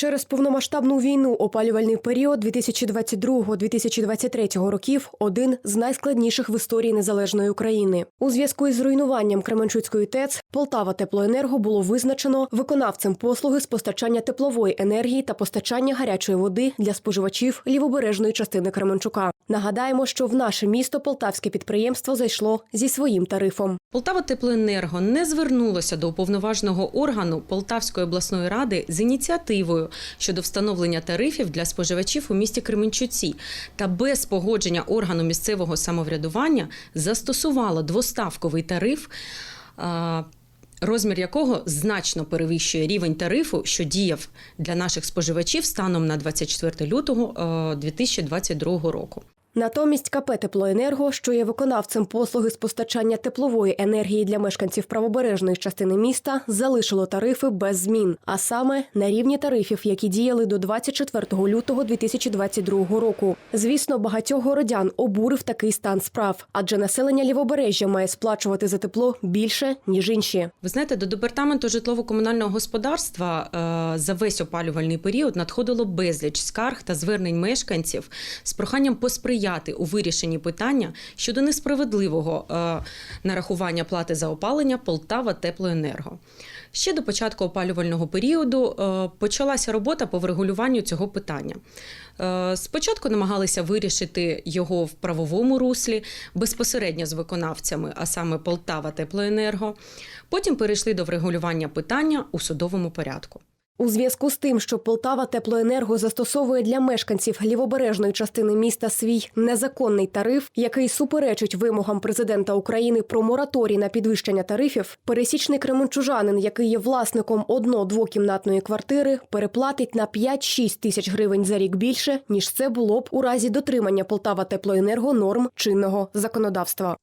Через повномасштабну війну опалювальний період 2022-2023 років один з найскладніших в історії незалежної України. У зв'язку із руйнуванням Кременчуцької ТЕЦ Полтава Теплоенерго було визначено виконавцем послуги з постачання теплової енергії та постачання гарячої води для споживачів лівобережної частини Кременчука. Нагадаємо, що в наше місто полтавське підприємство зайшло зі своїм тарифом. Полтава Теплоенерго не звернулося до уповноваженого органу Полтавської обласної ради з ініціативою щодо встановлення тарифів для споживачів у місті Кременчуці та без погодження органу місцевого самоврядування застосувало двоставковий тариф. Розмір якого значно перевищує рівень тарифу, що діяв для наших споживачів станом на 24 лютого е, 2022 року. Натомість КП Теплоенерго, що є виконавцем послуги з постачання теплової енергії для мешканців правобережної частини міста, залишило тарифи без змін, а саме на рівні тарифів, які діяли до 24 лютого 2022 року. Звісно, багатьох городян обурив такий стан справ, адже населення лівобережжя має сплачувати за тепло більше ніж інші. Ви знаєте, до департаменту житлово-комунального господарства е, за весь опалювальний період надходило безліч скарг та звернень мешканців з проханням посприяти у вирішенні питання щодо несправедливого е, нарахування плати за опалення Полтава Теплоенерго. Ще до початку опалювального періоду е, почалася робота по врегулюванню цього питання. Е, Спочатку намагалися вирішити його в правовому руслі безпосередньо з виконавцями, а саме Полтава Теплоенерго. Потім перейшли до врегулювання питання у судовому порядку. У зв'язку з тим, що Полтава Теплоенерго застосовує для мешканців лівобережної частини міста свій незаконний тариф, який суперечить вимогам президента України про мораторій на підвищення тарифів, пересічний кременчужанин, який є власником одно-двокімнатної квартири, переплатить на 5-6 тисяч гривень за рік більше, ніж це було б у разі дотримання Полтава Теплоенерго норм чинного законодавства.